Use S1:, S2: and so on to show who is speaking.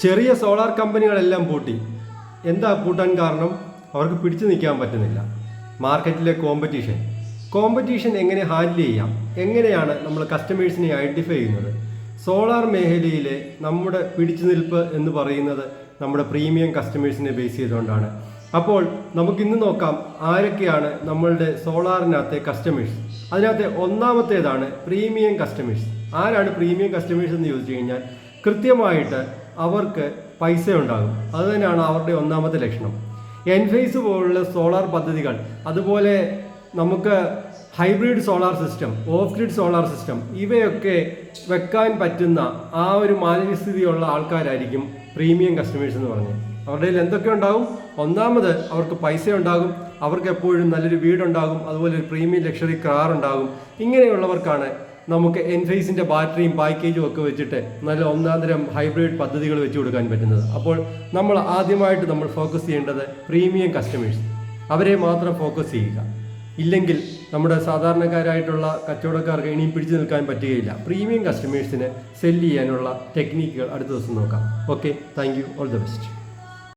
S1: ചെറിയ സോളാർ കമ്പനികളെല്ലാം പൂട്ടി. എന്താ പൂട്ടാൻ കാരണം? അവർക്ക് പിടിച്ചു നിൽക്കാൻ പറ്റുന്നില്ല. മാർക്കറ്റിലെ കോമ്പറ്റീഷൻ. കോമ്പറ്റീഷൻ എങ്ങനെ ഹാൻഡിൽ ചെയ്യാം? എങ്ങനെയാണ് നമ്മൾ കസ്റ്റമേഴ്സിനെ ഐഡന്റിഫൈ ചെയ്യുന്നത്? സോളാർ മേഖലയിലെ നമ്മുടെ പിടിച്ചു നിൽപ്പ് എന്ന് പറയുന്നത് നമ്മുടെ പ്രീമിയം കസ്റ്റമേഴ്സിനെ ബേസ് ചെയ്തുകൊണ്ടാണ്. അപ്പോൾ നമുക്കിന്ന് നോക്കാം ആരൊക്കെയാണ് നമ്മളുടെ സോളാറിനകത്തെ കസ്റ്റമേഴ്സ്. അതിനകത്തെ ഒന്നാമത്തേതാണ് പ്രീമിയം കസ്റ്റമേഴ്സ്. ആരാണ് പ്രീമിയം കസ്റ്റമേഴ്സ് എന്ന് ചോദിച്ചു കഴിഞ്ഞാൽ കൃത്യമായിട്ട് അവർക്ക് പൈസ ഉണ്ടാകും അത് തന്നെയാണ് അവരുടെ ഒന്നാമത്തെ ലക്ഷണം. എൻഫേസ് പോലുള്ള സോളാർ പദ്ധതികൾ അതുപോലെ നമുക്ക് hybrid solar system off grid solar system ഇവയൊക്കെ വെക്കാൻ പറ്റുന്ന ആ ഒരു മാനസികസ്ഥിതിയുള്ള ആൾക്കാരായിരിക്കും പ്രീമിയം കസ്റ്റമേഴ്സ് എന്ന് പറഞ്ഞത് അവരുടെ കയ്യിൽ എന്തൊക്കെ ഉണ്ടാകും? ഒന്നാമത് അവർക്ക് പൈസ ഉണ്ടാകും അവർക്ക് എപ്പോഴും നല്ലൊരു വീടുണ്ടാകും. അതുപോലെ ഒരു പ്രീമിയം ലക്ഷറി കാർ ഉണ്ടാകും. ഇങ്ങനെയുള്ളവർക്കാണ് നമുക്ക് എൻഫേസിന്റെ ബാറ്ററിയും പാക്കേജും ഒക്കെ വെച്ചിട്ട് നല്ല ഒന്നാന്തരം ഹൈബ്രിഡ് പദ്ധതികൾ വെച്ച് കൊടുക്കാൻ പറ്റുന്നത്. അപ്പോൾ നമ്മൾ ആദ്യമായിട്ട് നമ്മൾ ഫോക്കസ് ചെയ്യേണ്ടത് പ്രീമിയം കസ്റ്റമേഴ്സ് അവരെ മാത്രം ഫോക്കസ് ചെയ്യുക. ഇല്ലെങ്കിൽ നമ്മുടെ സാധാരണക്കാരായിട്ടുള്ള കച്ചവടക്കാർക്ക് ഇനിയും പിടിച്ചു നിൽക്കാൻ പറ്റുകയില്ല. പ്രീമിയം കസ്റ്റമേഴ്സിന് സെല്ല് ചെയ്യാനുള്ള ടെക്നിക്കുകൾ അടുത്ത ദിവസം നോക്കാം. Okay thank you all the best